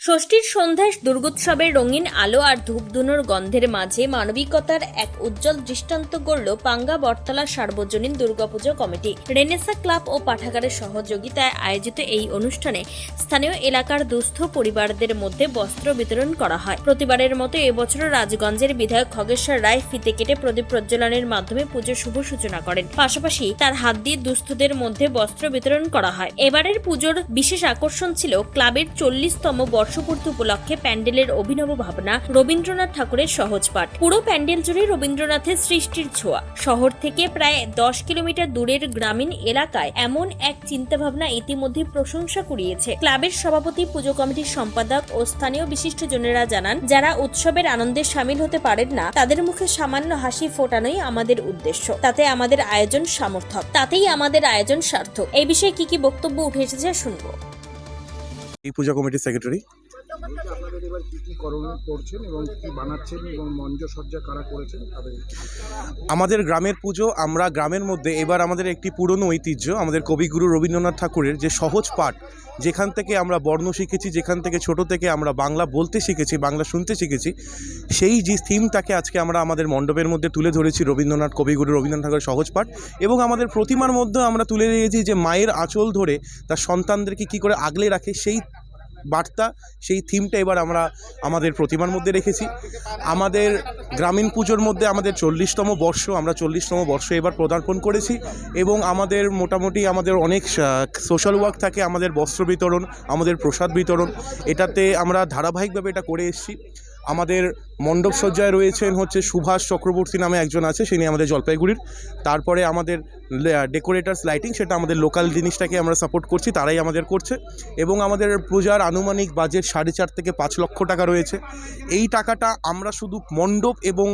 ষষ্ঠীর সন্ধ্যায় দুর্গোৎসবের রঙিন আলো আর ধূপধুনোর গন্ধের মাঝে মানবিকতার এক উজ্জ্বল দৃষ্টান্ত গড়ল পাঙ্গা বটতলা সার্বজনীন দুর্গাপুজো কমিটি। রেনেসা ক্লাব ও পাঠাগারের সহযোগিতায় আয়োজিত এই অনুষ্ঠানে স্থানীয় এলাকার দুস্থ পরিবারদের মধ্যে বস্ত্র বিতরণ করা হয়। প্রতিবারের মতো এবছর রাজগঞ্জের বিধায়ক খগেশ্বর রায় ফিতে কেটে প্রদীপ প্রজ্বলনের মাধ্যমে পুজোর শুভ সূচনা করেন। পাশাপাশি তার হাত দিয়ে দুস্থদের মধ্যে বস্ত্র বিতরণ করা হয়। এবারের পুজোর বিশেষ আকর্ষণ ছিল ক্লাবের চল্লিশতম বর্ষপূর্তি উপলক্ষে প্যান্ডেলের অভিনব ভাবনা রবীন্দ্রনাথ ঠাকুরের সহজ পাঠ। পুরো প্যান্ডেল জুড়ে রবীন্দ্রনাথের সৃষ্টির ছোঁয়া। শহর থেকে প্রায় দশ কিলোমিটার দূরের গ্রামীণ এলাকায় এমন এক চিন্তাভাবনা ইতিমধ্যে প্রশংসা কুড়িয়েছে। ক্লাবের সভাপতি, পুজো কমিটির সম্পাদক ও স্থানীয় বিশিষ্টজনেরা জানান, যারা উৎসবের আনন্দে সামিল হতে পারেন না, তাদের মুখে সামান্য হাসি ফোটানোই আমাদের উদ্দেশ্য। তাতে আমাদের আয়োজন সামর্থক তাতেই আমাদের আয়োজন সার্থক। এই বিষয়ে কি কি বক্তব্য উঠে এসেছে, শুনব। এই পূজা কমিটির সেক্রেটারি আপনাদের এবার কি কি করণীয় করছেন এবং কি বানাচ্ছেন এবং মঞ্চসজ্জা কারা করেছেন তাদের আমাদের গ্রামের পুজো, আমরা গ্রামের মধ্যে এবার আমাদের একটি পুরনো ঐতিহ্য, আমাদের কবিগুরু রবীন্দ্রনাথ ঠাকুরের যে সহজ পাঠ, যেখান থেকে আমরা বর্ণ শিখেছি, যেখান থেকে ছোট থেকে আমরা বাংলা বলতে শিখেছি, বাংলা শুনতে শিখেছি, সেই যে থিমটাকে আজকে আমরা আমাদের মণ্ডপের মধ্যে তুলে ধরেছি রবীন্দ্রনাথ কবিগুরু রবীন্দ্রনাথ ঠাকুরের সহজ পাঠ এবং আমাদের প্রতিমার মধ্যে আমরা তুলে দিয়েছি যে মায়ের আঁচল ধরে তার সন্তানদেরকে কী করে আগলে রাখে, সেই বার্তা, সেই থিমটা এবার আমরা আমাদের প্রতিমার মধ্যে রেখেছি। আমাদের গ্রামীণ পুজোর মধ্যে আমাদের চল্লিশতম বর্ষ, আমরা চল্লিশতম বর্ষ এবার পদার্পণ করেছি এবং আমাদের মোটামুটি আমাদের অনেক সোশ্যাল ওয়ার্ক থাকে, আমাদের বস্ত্র বিতরণ, আমাদের প্রসাদ বিতরণ। এটাতে আমরা ধারাবাহিকভাবে এটা করে এসেছি। আমাদের মণ্ডপ সজ্জায় রয়েছেন হচ্ছে সুভাষ চক্রবর্তী নামে একজন আছে সেই আমাদের জলপাইগুড়ির। তারপরে আমাদের ডেকোরেটার্স লাইটিং সেটা আমাদের লোকাল জিনিসটাকে আমরা সাপোর্ট করছি, তারাই আমাদের করছে। এবং আমাদের পূজার আনুমানিক বাজেট সাড়ে চার থেকে পাঁচ লক্ষ টাকা রয়েছে। এই টাকাটা আমরা শুধু মণ্ডপ এবং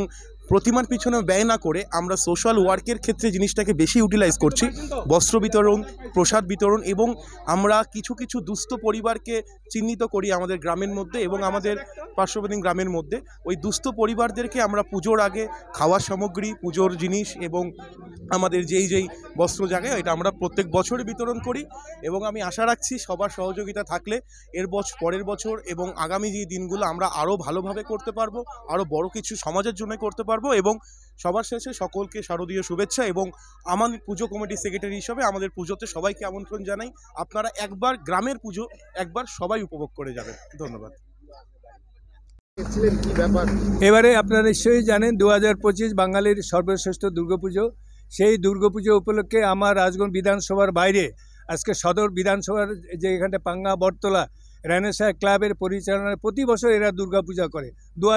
প্রতিমার পিছনে ব্যয় না করে আমরা সোশ্যাল ওয়ার্কের ক্ষেত্রে জিনিসটাকে বেশি ইউটিলাইজ করছি। বস্ত্র বিতরণ, প্রসাদ বিতরণ এবং আমরা কিছু কিছু দুস্থ পরিবারকে চিহ্নিত করি আমাদের গ্রামের মধ্যে এবং আমাদের পার্শ্ববর্তী গ্রামের মধ্যে। ওই দুস্থ পরিবারদেরকে আমরা পুজোর আগে খাওয়ার সামগ্রী, পুজোর জিনিস এবং আমাদের যেই যেই বস্ত্র জায়গায় এটা আমরা প্রত্যেক বছরই বিতরণ করি এবং আমি আশা রাখছি সবার সহযোগিতা থাকলে এর বছর পরের বছর এবং আগামী যে দিনগুলো আমরা আরও ভালোভাবে করতে পারব, আরও বড় কিছু সমাজের জন্য করতে পারব। এবং সবার শেষে সকলকে শারদীয় শুভেচ্ছা এবং আমার পুজো কমিটির সেক্রেটারি হিসাবে আমাদের পুজোতে সবাইকে আমন্ত্রণ জানাই। আপনারা একবার গ্রামের পুজো একবার সবাই উপভোগ করে যাবেন। ধন্যবাদ। এবারে আপনারা নিশ্চয়ই জানেন দু হাজার পঁচিশ বাঙালির সর্বশ্রেষ্ঠ দুর্গাপুজো। সেই দুর্গাপুজো উপলক্ষে আমার রাজগঞ্জ বিধানসভার বাইরে আজকে সদর বিধানসভার যে এখানটা পাঙ্গা বটতলা রেনেসা ক্লাবের পরিচালনায় প্রতি বছর এরা দুর্গাপূজা করে দু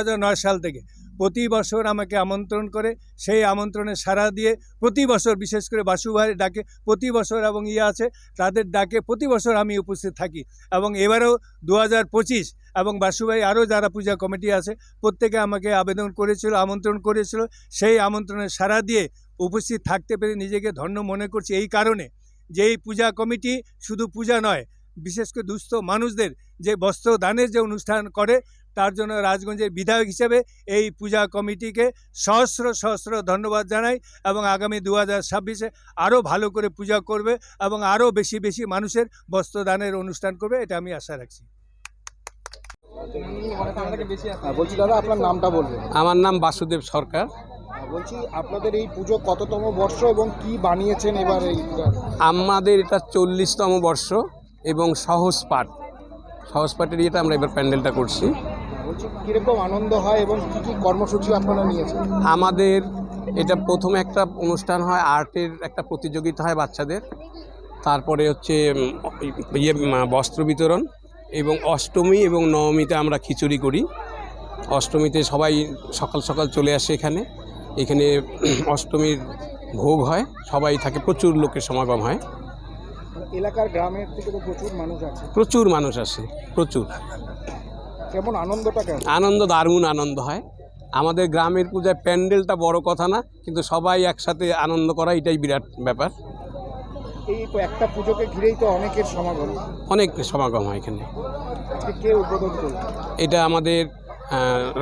সাল থেকে। প্রতি বছর আমাকে আমন্ত্রণ করে, সেই আমন্ত্রণে সাড়া দিয়ে প্রতি বছর, বিশেষ করে বাসুভাই ডাকে প্রতি বছর এবং ইয়ে আছে, তাদের ডাকে প্রতি বছর আমি উপস্থিত থাকি। এবং এবারেও দু পঁচিশ এবং বাসুভাই আরও যারা পূজা কমিটি আছে, প্রত্যেকে আমাকে আবেদন করেছিল, আমন্ত্রণ করেছিল। সেই আমন্ত্রণে সাড়া দিয়ে উপস্থিত থাকতে পেরে নিজেকে ধন্য মনে করছি। এই কারণে যে এই পূজা কমিটি শুধু পূজা নয় বিশেষ করে দুস্থ মানুষদের যে বস্ত্র দানের যে অনুষ্ঠান করে তার জন্য রাজগঞ্জের বিধায়ক হিসেবে এই পূজা কমিটিকে সহস্র সহস্র ধন্যবাদ জানাই এবং আগামী দু হাজার ছাব্বিশে আরও ভালো করে পূজা করবে এবং আরও বেশি বেশি মানুষের বস্ত্রদানের অনুষ্ঠান করবে এটা আমি আশা রাখছি। হ্যাঁ, বলছি দাদা আপনার নামটা বলবেন। আমার নাম বাসুদেব সরকার। হ্যাঁ, বলছি আপনাদের এই পুজো কততম বর্ষ এবং কি বানিয়েছেন এবার এই আমাদের এটা চল্লিশতম বর্ষ। এবং সহজ পাঠ। সহজ পাঠের ইয়েটা আমরা এবার প্যান্ডেলটা করছি। কীরকম আনন্দ হয় এবং কি কি কর্মসূচি আপনারা নিয়েছেন? আমাদের এটা প্রথমে একটা অনুষ্ঠান হয় আর্টের একটা প্রতিযোগিতা হয় বাচ্চাদের। তারপরে হচ্ছে ইয়ে বস্ত্র বিতরণ এবং অষ্টমী এবং নবমীতে আমরা খিচুড়ি করি। অষ্টমীতে সবাই সকাল সকাল চলে আসে এখানে। এখানে অষ্টমীর ভোগ হয়। সবাই থাকে প্রচুর লোকের সমাগম হয়। এলাকার গ্রামের থেকে তো প্রচুর মানুষ আছে। প্রচুর মানুষ আসে প্রচুর। কেমন আনন্দটা কেমন? আনন্দ দারুণ আনন্দ হয়। আমাদের গ্রামের পূজায় প্যান্ডেলটা বড় কথা না কিন্তু সবাই একসাথে আনন্দ করা এটাই বিরাট ব্যাপার। এই একটা পুজোকে ঘিরেই তো অনেকের সমাগম। অনেক সমাগম হয় এখানে। কে উদ্বোধন এটা আমাদের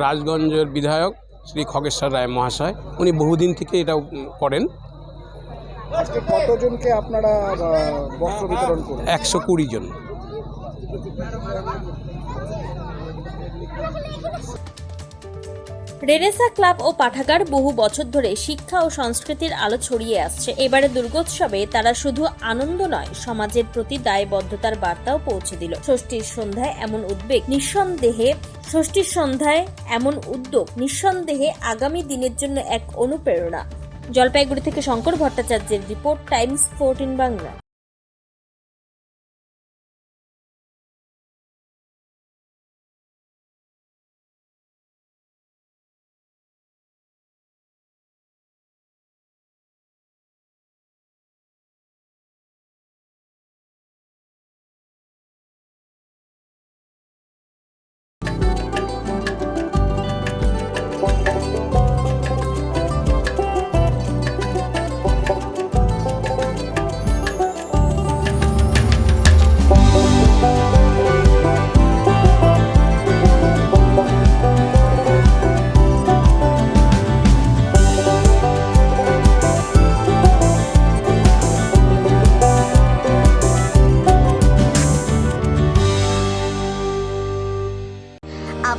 রাজগঞ্জের বিধায়ক শ্রী খগেশ্বর রায় মহাশয়। উনি বহুদিন থেকে এটা করেন। আজকে কতজনকে আপনারা বস্ত্র বিতরণ করবেন একশো কুড়ি জন। রেনেসা ক্লাব ও পাঠাগার বহু বছর ধরে শিক্ষা ও সংস্কৃতির আলো ছড়িয়ে আসছে। এবারে দুর্গোৎসবে তারা শুধু আনন্দ নয় সমাজের প্রতি দায়বদ্ধতার বার্তাও পৌঁছে দিল। ষষ্ঠীর সন্ধ্যায় এমন উদ্বেগ নিঃসন্দেহে ষষ্ঠীর সন্ধ্যায় এমন উদ্যোগ নিঃসন্দেহে আগামী দিনের জন্য এক অনুপ্রেরণা। জলপাইগুড়ি থেকে শঙ্কর ভট্টাচার্যের রিপোর্ট টাইমস ফোরটিন বাংলা।